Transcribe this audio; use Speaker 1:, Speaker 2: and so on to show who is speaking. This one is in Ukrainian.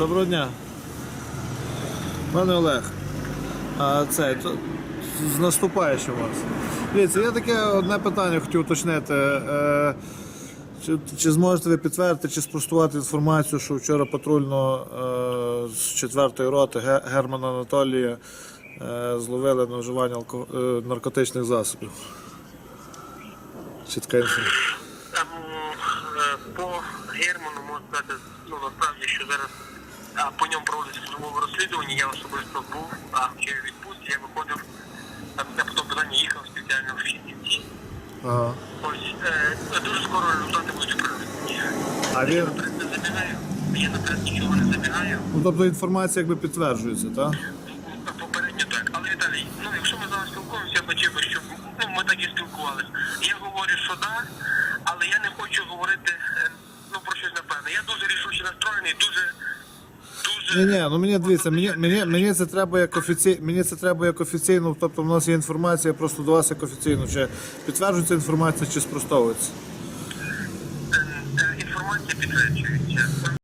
Speaker 1: Доброго дня. Пане Олег, а це з наступаючим вас. Дивіться, я таке одне питання хотів уточнити. Е, чи, чи зможете ви підтвердити чи спростувати інформацію, що вчора патрульно е, з 4-ї роти Ге- Германа Анатолія е, зловили на вживання алко... е, наркотичних засобів? Чи така інформація?
Speaker 2: Е, по Герману можна сказати, ну насправді, що зараз по ньому проводиться службове розслідування, я особисто був, а ще відпустці я виходив, там я по тому питанню їхав спеціально в Фінниці.
Speaker 1: Ага.
Speaker 2: Ось е, дуже скоро результати будуть оприлюднені.
Speaker 1: А
Speaker 2: Я
Speaker 1: він,
Speaker 2: наперед не забігаю, я наперед нічого не забігаю.
Speaker 1: ну, тобто інформація якби підтверджується, так?
Speaker 2: Попередньо так. Але Віталій, ну якщо ми зараз спілкуємося, я хотів би, щоб ну, ми так і спілкувалися. Я говорю, що да, але я не хочу говорити е, ну, про щось напевне. Я дуже рішуче настроєний. Дуже
Speaker 1: Ні, ні, ну мені дивіться, мені, мені, мені це треба як офіці... мені це треба як офіційно, тобто в нас є інформація просто до вас як офіційно. Чи підтверджується інформація, чи спростовується?
Speaker 2: е, е, інформація підтверджується.